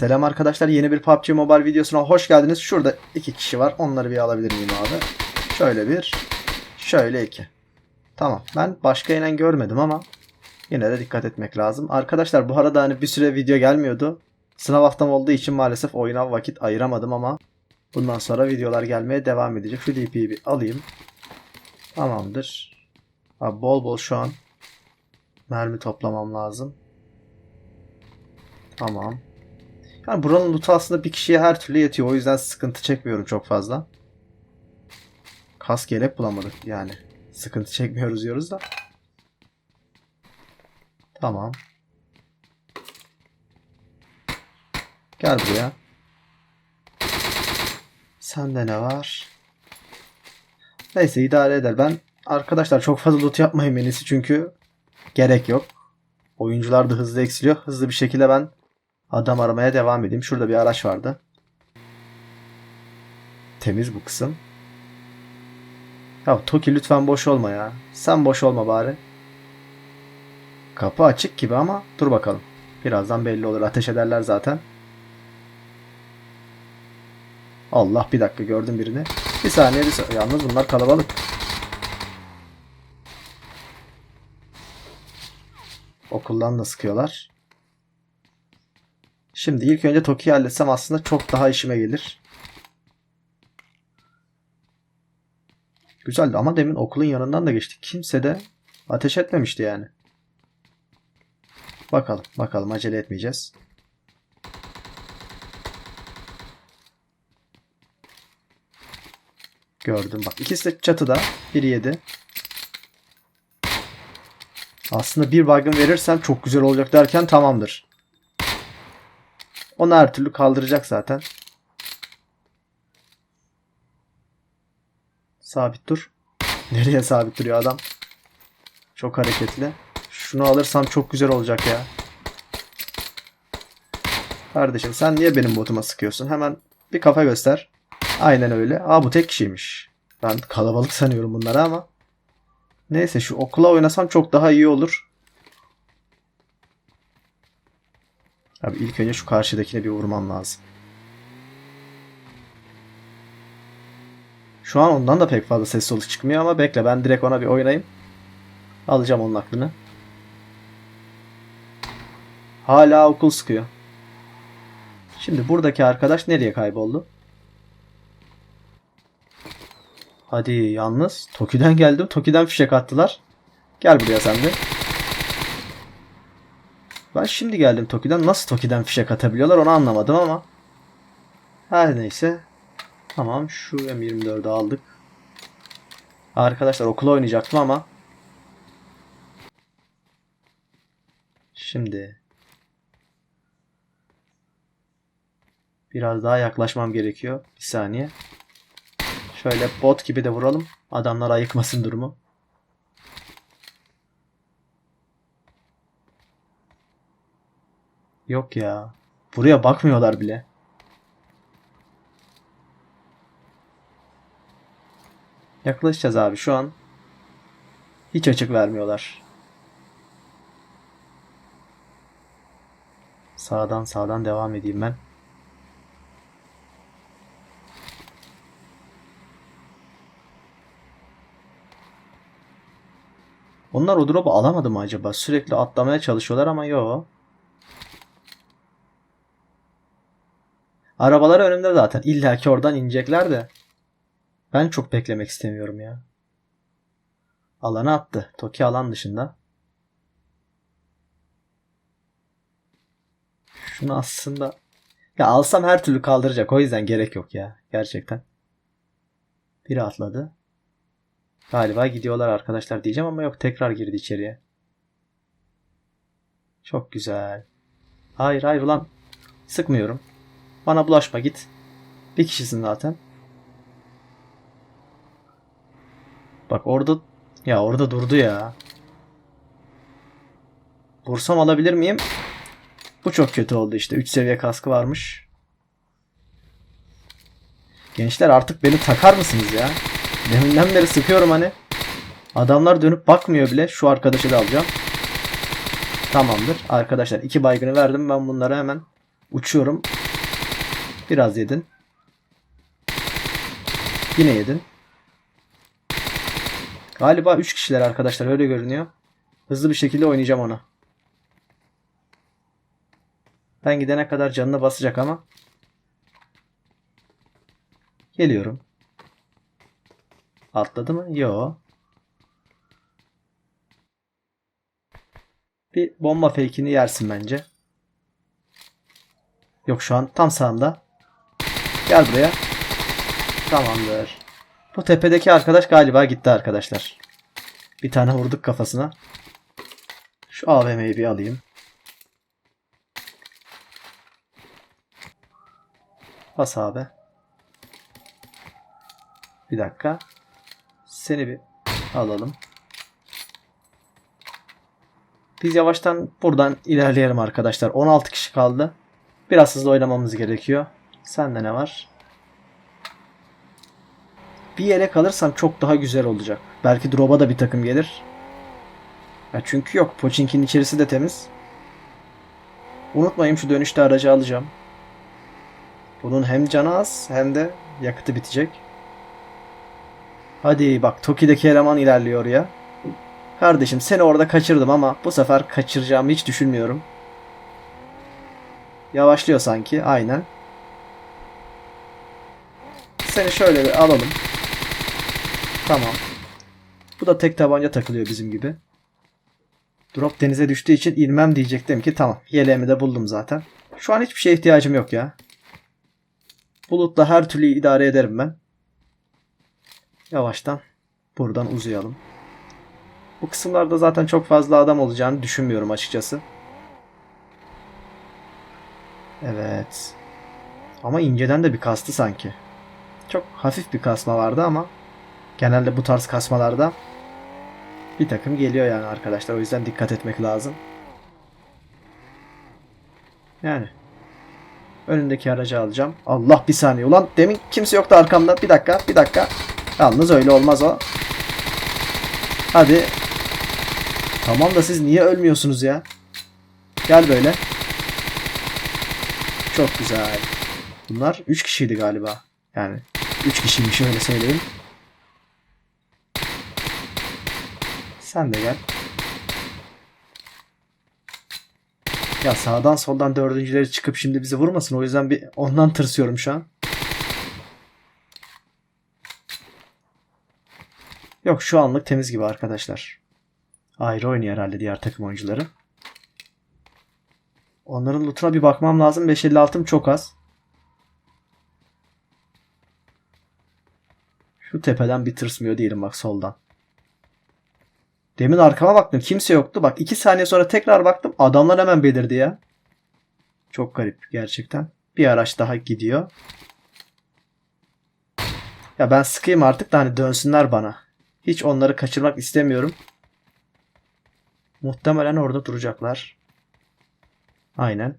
Selam arkadaşlar yeni bir PUBG Mobile videosuna hoş geldiniz. Şurada iki kişi var. Onları bir alabilir miyim abi? Şöyle bir, şöyle iki. Tamam. Ben başka inen görmedim ama yine de dikkat etmek lazım. Arkadaşlar bu arada hani bir süre video gelmiyordu. Sınav haftam olduğu için maalesef oyuna vakit ayıramadım ama bundan sonra videolar gelmeye devam edecek. Şu DP'yi bir alayım. Tamamdır. Abi bol bol şu an mermi toplamam lazım. Tamam. Yani buranın loot'u aslında bir kişiye her türlü yetiyor. O yüzden sıkıntı çekmiyorum çok fazla. Kask yelek bulamadık yani. Sıkıntı çekmiyoruz diyoruz da. Tamam. Gel buraya. Sende ne var? Neyse idare eder. Ben arkadaşlar çok fazla loot yapmayayım en çünkü gerek yok. Oyuncular da hızlı eksiliyor. Hızlı bir şekilde ben Adam aramaya devam edeyim. Şurada bir araç vardı. Temiz bu kısım. Ya Toki lütfen boş olma ya. Sen boş olma bari. Kapı açık gibi ama dur bakalım. Birazdan belli olur. Ateş ederler zaten. Allah bir dakika gördüm birini. Bir saniye bir saniye. Yalnız bunlar kalabalık. Okuldan da sıkıyorlar. Şimdi ilk önce Toki'yi halletsem aslında çok daha işime gelir. Güzeldi ama demin okulun yanından da geçtik. Kimse de ateş etmemişti yani. Bakalım bakalım acele etmeyeceğiz. Gördüm bak ikisi de çatıda. Biri yedi. Aslında bir baygın verirsem çok güzel olacak derken tamamdır. Onu her türlü kaldıracak zaten. Sabit dur. Nereye sabit duruyor adam? Çok hareketli. Şunu alırsam çok güzel olacak ya. Kardeşim sen niye benim botuma sıkıyorsun? Hemen bir kafa göster. Aynen öyle. Aa bu tek kişiymiş. Ben kalabalık sanıyorum bunları ama. Neyse şu okula oynasam çok daha iyi olur. Abi ilk önce şu karşıdakine bir vurmam lazım. Şu an ondan da pek fazla ses soluk çıkmıyor ama bekle ben direkt ona bir oynayayım. Alacağım onun aklını. Hala okul sıkıyor. Şimdi buradaki arkadaş nereye kayboldu? Hadi yalnız Toki'den geldim. Toki'den fişek attılar. Gel buraya sen de. Ben şimdi geldim Toki'den. Nasıl Toki'den fişek atabiliyorlar onu anlamadım ama. Her neyse. Tamam şu M24'ü aldık. Arkadaşlar okula oynayacaktım ama. Şimdi. Biraz daha yaklaşmam gerekiyor. Bir saniye. Şöyle bot gibi de vuralım. Adamlar ayıkmasın durumu. Yok ya. Buraya bakmıyorlar bile. Yaklaşacağız abi şu an. Hiç açık vermiyorlar. Sağdan sağdan devam edeyim ben. Onlar o drop'u alamadı mı acaba? Sürekli atlamaya çalışıyorlar ama yok. Arabalar önümde zaten. İlla ki oradan inecekler de. Ben çok beklemek istemiyorum ya. Alanı attı. Toki alan dışında. Şunu aslında ya alsam her türlü kaldıracak. O yüzden gerek yok ya. Gerçekten. Biri atladı. Galiba gidiyorlar arkadaşlar diyeceğim ama yok tekrar girdi içeriye. Çok güzel. Hayır hayır ulan. Sıkmıyorum. Bana bulaşma git. Bir kişisin zaten. Bak orada ya orada durdu ya. Vursam alabilir miyim? Bu çok kötü oldu işte. 3 seviye kaskı varmış. Gençler artık beni takar mısınız ya? Deminden beri sıkıyorum hani. Adamlar dönüp bakmıyor bile. Şu arkadaşı da alacağım. Tamamdır. Arkadaşlar iki baygını verdim. Ben bunları hemen Uçuyorum. Biraz yedin. Yine yedin. Galiba 3 kişiler arkadaşlar öyle görünüyor. Hızlı bir şekilde oynayacağım onu. Ben gidene kadar canını basacak ama. Geliyorum. Atladı mı? Yo. Bir bomba fake'ini yersin bence. Yok şu an tam sağında. Gel buraya. Tamamdır. Bu tepedeki arkadaş galiba gitti arkadaşlar. Bir tane vurduk kafasına. Şu AVM'yi bir alayım. Bas abi. Bir dakika. Seni bir alalım. Biz yavaştan buradan ilerleyelim arkadaşlar. 16 kişi kaldı. Biraz hızlı oynamamız gerekiyor. Sende ne var? Bir yere kalırsam çok daha güzel olacak. Belki drop'a da bir takım gelir. Ya çünkü yok. Pochinki'nin içerisi de temiz. Unutmayın şu dönüşte aracı alacağım. Bunun hem canı az hem de yakıtı bitecek. Hadi bak Toki'deki eleman ilerliyor ya. Kardeşim seni orada kaçırdım ama bu sefer kaçıracağımı hiç düşünmüyorum. Yavaşlıyor sanki. Aynen. Seni şöyle bir alalım. Tamam. Bu da tek tabanca takılıyor bizim gibi. Drop denize düştüğü için inmem diyecektim ki tamam. Yeleğimi de buldum zaten. Şu an hiçbir şeye ihtiyacım yok ya. Bulutla her türlü idare ederim ben. Yavaştan buradan uzayalım. Bu kısımlarda zaten çok fazla adam olacağını düşünmüyorum açıkçası. Evet. Ama inceden de bir kastı sanki. Çok hafif bir kasma vardı ama genelde bu tarz kasmalarda bir takım geliyor yani arkadaşlar. O yüzden dikkat etmek lazım. Yani. Önündeki aracı alacağım. Allah bir saniye. Ulan demin kimse yoktu arkamda. Bir dakika bir dakika. Yalnız öyle olmaz o. Hadi. Tamam da siz niye ölmüyorsunuz ya? Gel böyle. Çok güzel. Bunlar 3 kişiydi galiba. Yani 3 kişiymiş öyle söyleyeyim. Sen de gel. Ya sağdan soldan dördüncüleri çıkıp şimdi bizi vurmasın. O yüzden bir ondan tırsıyorum şu an. Yok şu anlık temiz gibi arkadaşlar. Ayrı oynuyor herhalde diğer takım oyuncuları. Onların lootuna bir bakmam lazım. 556'm çok az. Şu tepeden bir tırsmıyor değilim bak soldan. Demin arkama baktım. Kimse yoktu. Bak 2 saniye sonra tekrar baktım. Adamlar hemen belirdi ya. Çok garip gerçekten. Bir araç daha gidiyor. Ya ben sıkayım artık da hani dönsünler bana. Hiç onları kaçırmak istemiyorum. Muhtemelen orada duracaklar. Aynen.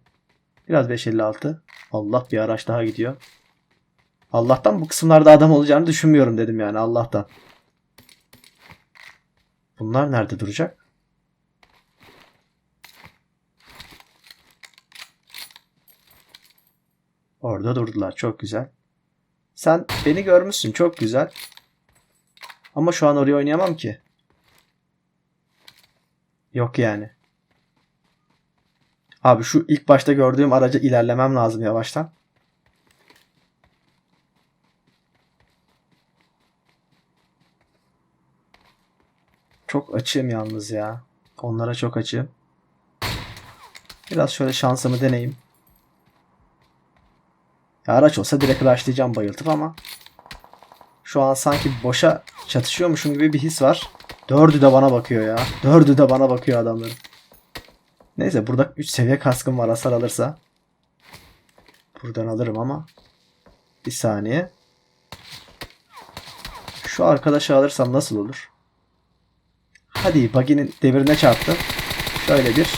Biraz 556. Allah bir araç daha gidiyor. Allah'tan bu kısımlarda adam olacağını düşünmüyorum dedim yani Allah'tan. Bunlar nerede duracak? Orada durdular. Çok güzel. Sen beni görmüşsün. Çok güzel. Ama şu an oraya oynayamam ki. Yok yani. Abi şu ilk başta gördüğüm araca ilerlemem lazım yavaştan. Çok açığım yalnız ya. Onlara çok açığım. Biraz şöyle şansımı deneyeyim. Ya araç olsa direkt rushlayacağım bayıltıp ama şu an sanki boşa çatışıyormuşum gibi bir his var. Dördü de bana bakıyor ya. Dördü de bana bakıyor adamların. Neyse burada 3 seviye kaskım var hasar alırsa. Buradan alırım ama. Bir saniye. Şu arkadaşı alırsam nasıl olur? Hadi buggy'nin demirine çarptı. Şöyle bir.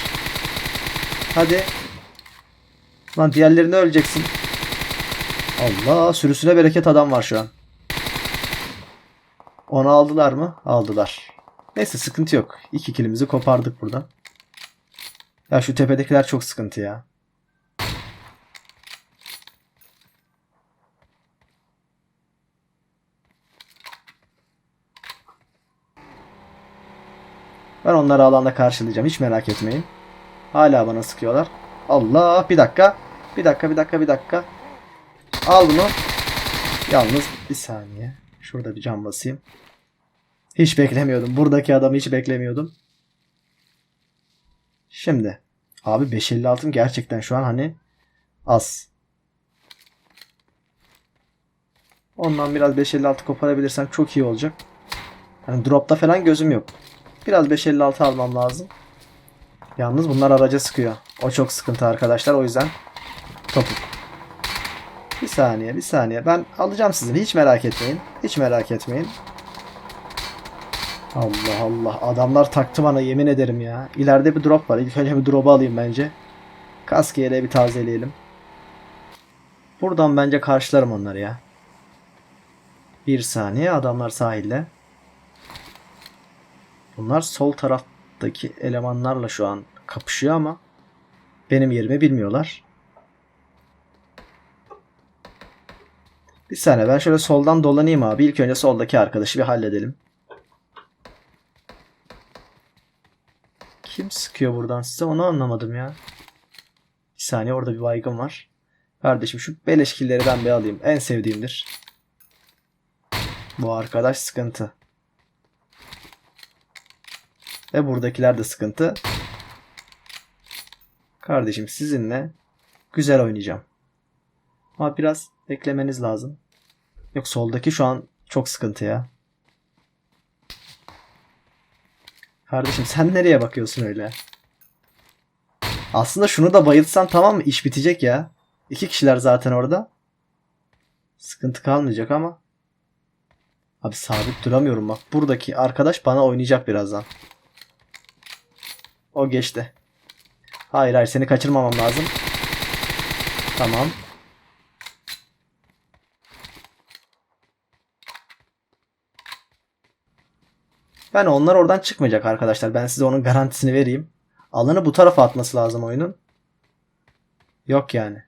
Hadi. Lan diğerlerini öleceksin. Allah sürüsüne bereket adam var şu an. Onu aldılar mı? Aldılar. Neyse sıkıntı yok. İki kilimizi kopardık buradan. Ya şu tepedekiler çok sıkıntı ya. Ben onları alanda karşılayacağım. Hiç merak etmeyin. Hala bana sıkıyorlar. Allah bir dakika. Bir dakika bir dakika bir dakika. Al bunu. Yalnız bir saniye. Şurada bir cam basayım. Hiç beklemiyordum. Buradaki adamı hiç beklemiyordum. Şimdi. Abi 556'm gerçekten şu an hani az. Ondan biraz 556 koparabilirsem çok iyi olacak. Hani dropta falan gözüm yok. Biraz 556 almam lazım. Yalnız bunlar araca sıkıyor. O çok sıkıntı arkadaşlar. O yüzden topuk. Bir saniye, bir saniye. Ben alacağım sizin. Hiç merak etmeyin. Hiç merak etmeyin. Allah Allah. Adamlar taktı bana yemin ederim ya. İleride bir drop var. İlk önce bir drop'u alayım bence. Kaskiyle bir tazeleyelim. Buradan bence karşılarım onları ya. Bir saniye. Adamlar sahilde. Bunlar sol taraftaki elemanlarla şu an kapışıyor ama benim yerimi bilmiyorlar. Bir saniye ben şöyle soldan dolanayım abi. İlk önce soldaki arkadaşı bir halledelim. Kim sıkıyor buradan size onu anlamadım ya. Bir saniye orada bir baygın var. Kardeşim şu beleşkilleri ben bir alayım. En sevdiğimdir. Bu arkadaş sıkıntı. Ve buradakiler de sıkıntı. Kardeşim sizinle güzel oynayacağım. Ama biraz beklemeniz lazım. Yok soldaki şu an çok sıkıntı ya. Kardeşim sen nereye bakıyorsun öyle? Aslında şunu da bayıltsan tamam mı? İş bitecek ya. İki kişiler zaten orada. Sıkıntı kalmayacak ama. Abi sabit duramıyorum bak. Buradaki arkadaş bana oynayacak birazdan. O geçti. Hayır hayır seni kaçırmamam lazım. Tamam. Ben onlar oradan çıkmayacak arkadaşlar. Ben size onun garantisini vereyim. Alanı bu tarafa atması lazım oyunun. Yok yani.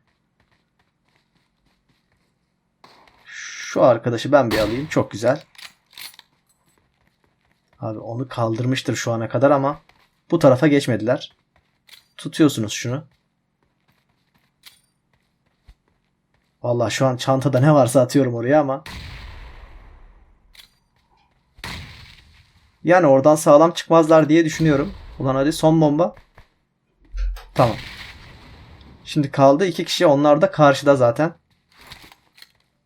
Şu arkadaşı ben bir alayım. Çok güzel. Abi onu kaldırmıştır şu ana kadar ama bu tarafa geçmediler. Tutuyorsunuz şunu. Vallahi şu an çantada ne varsa atıyorum oraya ama. Yani oradan sağlam çıkmazlar diye düşünüyorum. Ulan hadi son bomba. Tamam. Şimdi kaldı iki kişi. Onlar da karşıda zaten.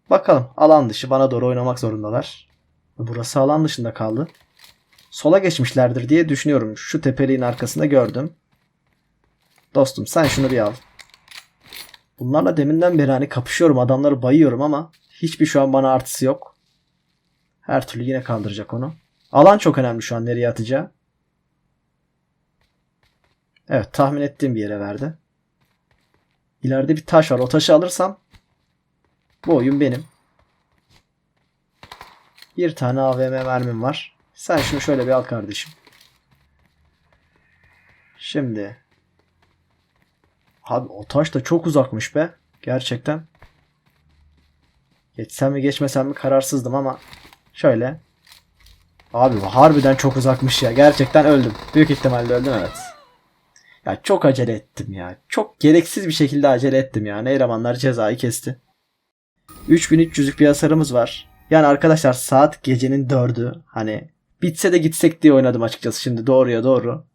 Bakalım. Alan dışı bana doğru oynamak zorundalar. Burası alan dışında kaldı. Sola geçmişlerdir diye düşünüyorum. Şu tepeliğin arkasında gördüm. Dostum sen şunu bir al. Bunlarla deminden beri hani kapışıyorum. Adamları bayıyorum ama hiçbir şu an bana artısı yok. Her türlü yine kaldıracak onu. Alan çok önemli şu an nereye atacağı. Evet tahmin ettiğim bir yere verdi. İleride bir taş var. O taşı alırsam bu oyun benim. Bir tane AVM mermim var. Sen şunu şöyle bir al kardeşim. Şimdi. Abi o taş da çok uzakmış be. Gerçekten. Geçsem mi geçmesem mi kararsızdım ama şöyle. Abi harbiden çok uzakmış ya. Gerçekten öldüm. Büyük ihtimalle öldüm evet. Ya çok acele ettim ya. Çok gereksiz bir şekilde acele ettim yani. Elemanlar cezayı kesti. 3300'lük bir hasarımız var. Yani arkadaşlar saat gecenin 4'ü. Hani bitse de gitsek diye oynadım açıkçası şimdi doğruya doğru.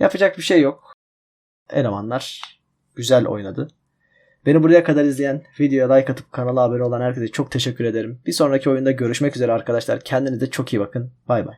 Yapacak bir şey yok. Elemanlar güzel oynadı. Beni buraya kadar izleyen, videoya like atıp kanala abone olan herkese çok teşekkür ederim. Bir sonraki oyunda görüşmek üzere arkadaşlar. Kendinize çok iyi bakın. Bay bay.